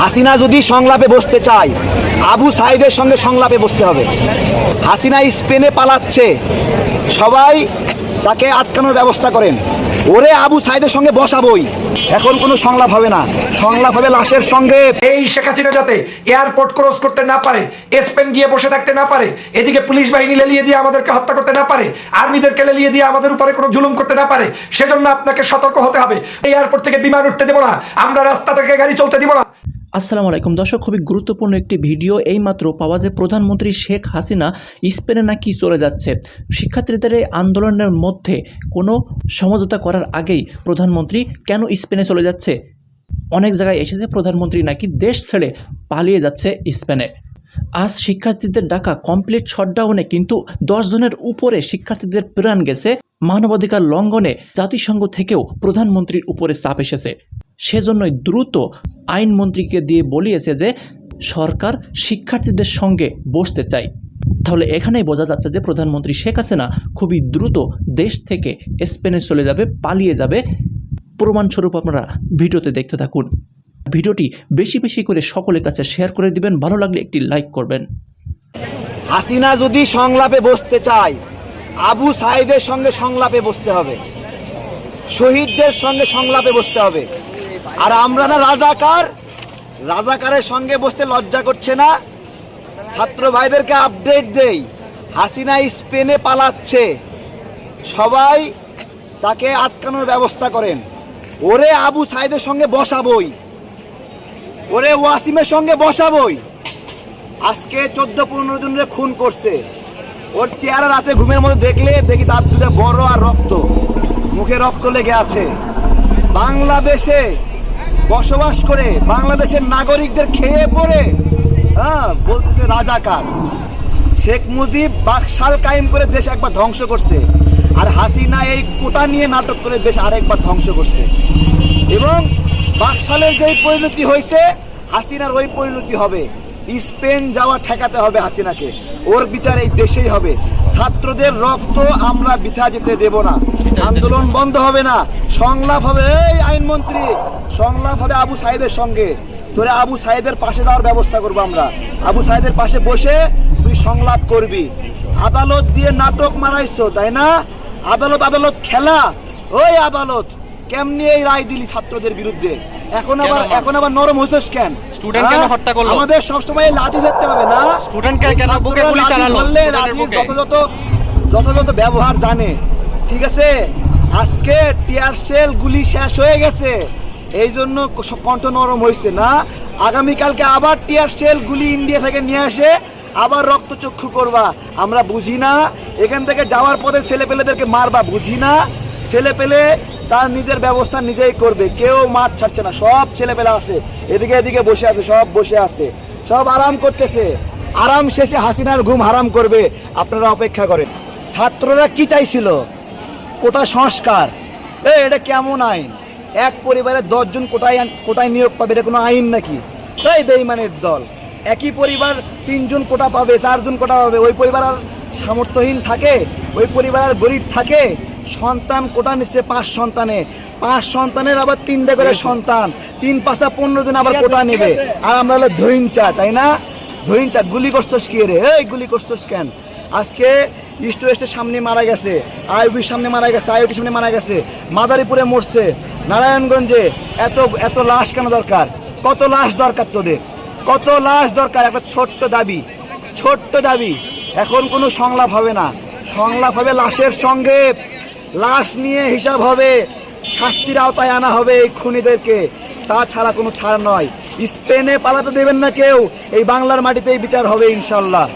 হাসিনা যদি সংলাপে বসতে চায়, আবু সাইদের সঙ্গে সংলাপে বসতে হবে। হাসিনা স্পেনে পালাচ্ছে। সবাই তাকে আটকানোর ব্যবস্থা করেন। ওরে আবু সাইদের সঙ্গে বসাবই। এখন কোনো সংলাপ হবে না। সংলাপ হবে লাশের সঙ্গে। এই শেখ হাসিনা যাতে এয়ারপোর্ট ক্রস করতে না পারে, স্পেন গিয়ে বসে থাকতে না পারে, এদিকে পুলিশ বাহিনী লেলিয়ে দিয়ে আমাদেরকে হত্যা করতে না পারে, আর্মিদেরকে লেলিয়ে দিয়ে আমাদের উপরে কোনো জুলুম করতে না পারে, সেজন্য আপনাকে সতর্ক হতে হবে। এয়ারপোর্ট থেকে বিমান উঠতে দেবো না। আমরা রাস্তা থেকে গাড়ি চলতে দিব না। আসসালামু আলাইকুম। দর্শক, খুবই গুরুত্বপূর্ণ একটি ভিডিও। এইমাত্র পাওয়া যায় প্রধানমন্ত্রী শেখ হাসিনা স্পেনে নাকি চলে যাচ্ছে। শিক্ষার্থীদের এই আন্দোলনের মধ্যে কোনো সমঝোতা করার আগেই প্রধানমন্ত্রী কেন স্পেনে চলে যাচ্ছে? অনেক জায়গায় এসেছে প্রধানমন্ত্রী নাকি দেশ ছেড়ে পালিয়ে যাচ্ছে স্পেনে। আজ শিক্ষার্থীদের ডাকা কমপ্লিট শটডাউনে কিন্তু জনের উপরে শিক্ষার্থীদের প্রাণ গেছে। মানবাধিকার লঙ্ঘনে জাতিসংঘ থেকেও প্রধানমন্ত্রীর উপরে চাপ এসেছে। সেজন্যই দ্রুত আইনমন্ত্রীকে দিয়ে বলিয়েছে যে সরকার শিক্ষার্থীদের সঙ্গে বসতে চায়। তাহলে এখানেই বোঝা যাচ্ছে যে প্রধানমন্ত্রী শেখ হাসিনা খুবই দ্রুত দেশ থেকে স্পেনে চলে যাবে, পালিয়ে যাবে। প্রমাণস্বরূপ আপনারা ভিডিওতে দেখতে থাকুন। ভিডিওটি বেশি বেশি করে সকলের কাছে শেয়ার করে দিবেন, ভালো লাগলে একটি লাইক করবেন। হাসিনা যদি সংলাপে বসতে চায়, আবু সাইদের সঙ্গে সংলাপে বসতে হবে, শহীদদের সঙ্গে সংলাপে বসতে হবে। আর আমরা না রাজাকার। রাজাকারের সঙ্গে বসতে লজ্জা করছে না। ছাত্র ভাইদেরকে আপডেট দেই। হাসিনা স্পেনে পালাচ্ছে। সবাই তাকে আটকানোর ব্যবস্থা করেন। ওরে আবু সাইদের সঙ্গে বসাবই। ওরে ওয়াসিমের সঙ্গে বসাবই। আজকে চোদ্দ পনেরো জনের খুন করছে। ওর চেহারা রাতে ঘুমের মধ্যে দেখলে দেখি তার দুধে বড় আর রক্ত। মুখে রক্ত লেগে আছে। বাংলাদেশে বসবাস করে বাংলাদেশের নাগরিকদের খেয়ে পড়ে। হ্যাঁ বলতেছে রাজাকার। শেখ মুজিব বাকশাল কায়েম করে দেশ একবার ধ্বংস করছে। আর হাসিনা এই কোটা নিয়ে নাটক করে দেশ আরেকবার ধ্বংস করছে। এবং বাকশালের যেই পরিণতি হয়েছে, হাসিনার ওই পরিণতি হবে। স্পেন যাওয়া ঠেকাতে হবে হাসিনাকে। ওর বিচার এই দেশেই হবে। ছাত্রদের রক্ত আমরা বিথা যেতে দেব না। আন্দোলন বন্ধ হবে না। সংলাপ হবে এই আইনমন্ত্রী। সংলাপ হবে আবু সাইদের সঙ্গে। তোরে আবু সাইদের পাশে যাওয়ার ব্যবস্থা করব আমরা। আবু সাইদের পাশে বসে তুই সংলাপ করবি। আদালত দিয়ে নাটক মারাইছো তাই না? আদালত আদালত খেলা। ওই আদালত কেমনি এই রায় দিলি ছাত্রদের বিরুদ্ধে? এখন আবার এখন আবার নরম হইছস কেন? কেন হ্যাঁ? হত্যা করল? আমাদের সবসময় লাঠি ধরতে হবে না? কেন? বুকে গুলি চালালো? যথাযথ যথাযথ ব্যবহার জানে। ঠিক আছে? আজকে টিয়ার সেল গুলি শেষ হয়ে গেছে। এই জন্য কণ্ঠ নরম হয়েছে না? আগামীকালকে আবার টিয়ার সেল গুলি ইন্ডিয়া থেকে নিয়ে আসে, আবার রক্তচক্ষু করবা। আমরা বুঝি না, এখান থেকে যাওয়ার পথে ছেলে পেলেদেরকে মারবা, বুঝি না? ছেলে পেলে তার নিজের ব্যবস্থা নিজেই করবে, কেউ মাঠ ছাড়ছে না, সব ছেলে পেলে আছে। এদিকে এদিকে বসে আছে, সব বসে আছে। সব আরাম করতেছে। আরাম শেষে হাসিনার ঘুম হারাম করবে। আপনারা অপেক্ষা করেন। ছাত্ররা কি চাইছিল? কোটা সংস্কার। এ এটা কেমন আইন? এক পরিবারে দশজন কোটায় কোটায় নিয়োগ পাবে, এটা কোনো আইন নাকি? তাই বেইমানের দল। একই পরিবার তিনজন কোটা পাবে, চারজন কোটা পাবে। ওই পরিবার আর সামর্থ্যহীন থাকে, ওই পরিবার আর গরিব থাকে। সন্তান কোটা নিচ্ছে পাঁচ সন্তানে পাঁচ সন্তানের আবার তিনটে করে সন্তান। তিন পাঁচটা পনেরো জন আবার কোটা নেবে। আর আমরা হলো ধৈঞ্চা তাই না? ধৈঞ্চা গুলি করছস কি রে? এই, গুলি করছস কেন? আজকে ইস্ট ওয়েস্টের সামনে মারা গেছে আইবির সামনে মারা গেছে আইওটির সামনে মারা গেছে, মাদারীপুরে মরছে। নারায়ণগঞ্জে এত এত লাশ কেন দরকার? কত লাশ দরকার তোদের? কত লাশ দরকার? একটা ছোট্ট দাবি ছোট্ট দাবি। এখন কোনো সংলাপ হবে না। সংলাপ হবে লাশের সঙ্গে। লাশ নিয়ে হিসাব হবে। শাস্তির আওতায় আনা হবে এই খুনিদেরকে। তাছাড়া কোনো ছাড় নয়। স্পেনে পালাতে দেবেন না কেউ। এই বাংলার মাটিতেই বিচার হবে ইনশাল্লাহ।